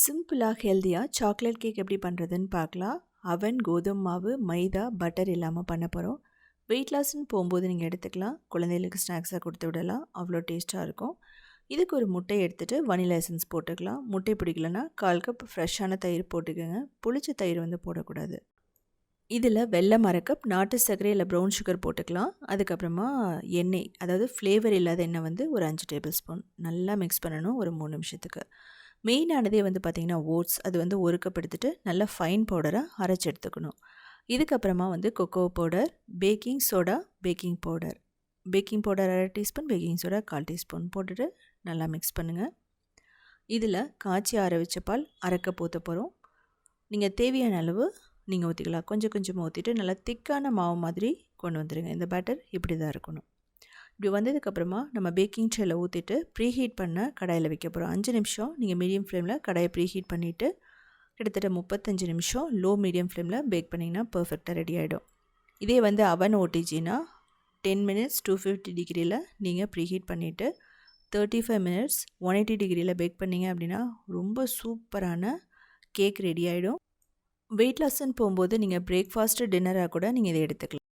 சிம்பிளாக ஹெல்த்தியாக chocolate cake எப்படி பண்ணுறதுன்னு பார்க்கலாம். அவன் கோதுமை மாவு மைதா பட்டர் இல்லாமல் பண்ண போகிறோம் வெயிட் லாஸ்ன்னு போகும்போது நீங்கள் எடுத்துக்கலாம். குழந்தைகளுக்கு ஸ்நாக்ஸாக கொடுத்து விடலாம். அவ்வளோ டேஸ்ட்டாக இருக்கும். இதுக்கு ஒரு முட்டை எடுத்துகிட்டு வனிலா எசன்ஸ் போட்டுக்கலாம். முட்டை பிடிக்கலன்னா கால் கப் ஃப்ரெஷ்ஷான தயிர் போட்டுக்கோங்க. புளிச்ச தயிர் வந்து போடக்கூடாது. இதில் வெள்ளை மரக்கப் நாட்டு சர்க்கரை இல்லை ப்ரௌன் சுகர் போட்டுக்கலாம். அதுக்கப்புறமா எண்ணெய் அதாவது ஃப்ளேவர் இல்லாத எண்ணெய் வந்து ஒரு அஞ்சு டேபிள் ஸ்பூன் நல்லா மிக்ஸ் பண்ணணும் ஒரு மூணு நிமிஷத்துக்கு. மெயினானதே வந்து பார்த்திங்கன்னா ஓட்ஸ் அது வந்து ஒரு கப் எடுத்துகிட்டு நல்லா ஃபைன் பவுடராக அரைச்சி எடுத்துக்கணும். இதுக்கப்புறமா வந்து cocoa powder baking soda baking powder baking powder அரை டீஸ்பூன் பேக்கிங் சோடா கால் டீஸ்பூன் போட்டுட்டு நல்லா மிக்ஸ் பண்ணுங்கள் இதில் காய்ச்சி ஆற வச்ச பால் அரைக்க போத்த போகிறோம் நீங்கள் தேவையான அளவு நீங்கள் ஊற்றிக்கலாம் கொஞ்சம் கொஞ்சமாக ஊற்றிட்டு நல்லா திக்கான மாவு மாதிரி கொண்டு வந்துடுங்க இந்த பேட்டர் இப்படி தான் இருக்கணும். இப்படி வந்ததுக்கப்புறமா நம்ம பேக்கிங் ட்ரேயில் ஊற்றிட்டு ப்ரீஹீட் பண்ண கடாயில் வைக்க போகிறோம் அஞ்சு நிமிஷம் நீங்கள் மீடியம் ஃப்ளேமில் கடாயை ப்ரீஹீட் பண்ணிவிட்டு கிட்டத்தட்ட முப்பத்தஞ்சு நிமிஷம் லோ மீடியம் ஃப்ளேமில் பேக் பண்ணிங்கன்னா பர்ஃபெக்டாக ரெடி ஆகிடும் இதே வந்து அவன் ஓடிஜினா டென் மினிட்ஸ் டூ ஃபிஃப்டி டிகிரியில் நீங்கள் ப்ரீஹீட் பண்ணிவிட்டு thirty five minutes one eighty டிகிரியில் பேக் பண்ணிங்க அப்படின்னா ரொம்ப சூப்பரான கேக் ரெடி ஆகிடும் வெயிட் லாஸ்ன்னு போகும்போது நீங்கள் பிரேக்ஃபாஸ்ட்டு டின்னராக கூட நீங்கள் இதை எடுத்துக்கலாம்.